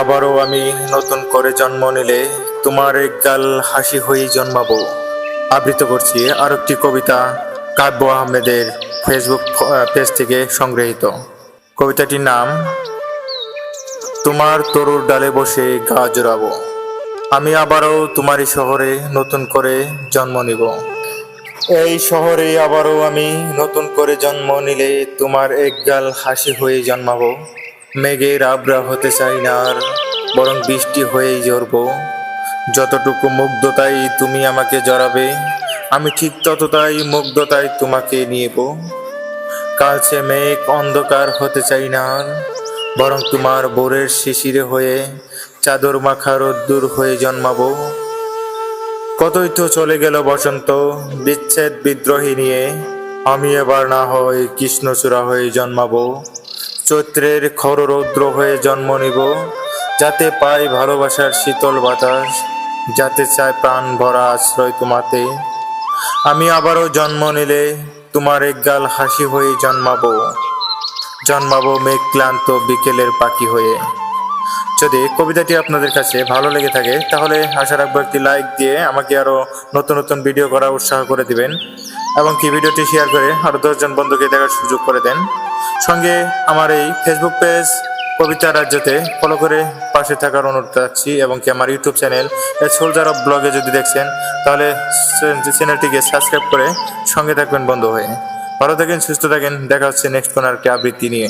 আবারও আমি নতুন করে জন্ম নিলে তোমার একগাল হাসি হয়েই জন্মাবো। আবৃত্ত করছি আর একটি কবিতা কাব্য আহমেদের ফেসবুক পেজ থেকে সংগৃহীত। কবিতাটির নাম, তোমার তরুর ডালে বসে গা জোড়াবো। আমি আবারও তোমারই শহরে নতুন করে জন্ম নিব। এই শহরে আবারও আমি নতুন করে জন্ম নিলে তোমার একগাল হাসি হয়ে জন্মাবো। মেঘের আবরা হতে চাই না আর, বরং বৃষ্টি হয়েই ঝরব। যতটুকু মুগ্ধতাই তুমি আমাকে জড়াবে, আমি ঠিক ততটাই মুগ্ধতাই তোমাকে নিয়েব। কালচে মেঘ অন্ধকার হতে চাই না আর, বরং তোমার বোরের শিশিরে হয়ে চাদর মাখা রোদ্দুর হয়ে জন্মাবো। কতই তো চলে গেল বসন্ত, বিচ্ছেদ বিদ্রোহী নিয়ে, আমি এবার না হয় কৃষ্ণচূড়া হয়ে জন্মাবো। চৈত্রের খররৌদ্র হয়ে জন্ম নিব, যাতে পাই ভালোবাসার শীতল বাতাস, যাতে চায় প্রাণ ভরা আশ্রয় তোমাতে। আমি আবারও জন্ম নিলে তোমার একগাল হাসি হয়ে জন্মাবো জন্মাবো মেঘ ক্লান্ত বিকেলের পাখি হয়ে। যদি কবিতাটি আপনাদের কাছে ভালো লেগে থাকে, তাহলে আশা রাখব একটি লাইক দিয়ে আমাকে আরও নতুন নতুন ভিডিও করার উৎসাহ করে দিবেন, এবং কি ভিডিওটি শেয়ার করে আরও দশজন বন্ধুকে দেখার সুযোগ করে দেন। সঙ্গে আমার এই ফেসবুক পেজ কবিতা রাজ্যতে ফলো করে পাশে থাকার অনুরোধ রাখছি এবং কি আমার ইউটিউব চ্যানেল সোলজার অফ ব্লগে যদি দেখছেন, তাহলে চ্যানেলটিকে সাবস্ক্রাইব করে সঙ্গে থাকবেন বন্ধ হয়ে। ভালো থাকেন, সুস্থ থাকেন, দেখা হচ্ছে নেক্সট কোনো আরেকটি আবৃত্তি নিয়ে।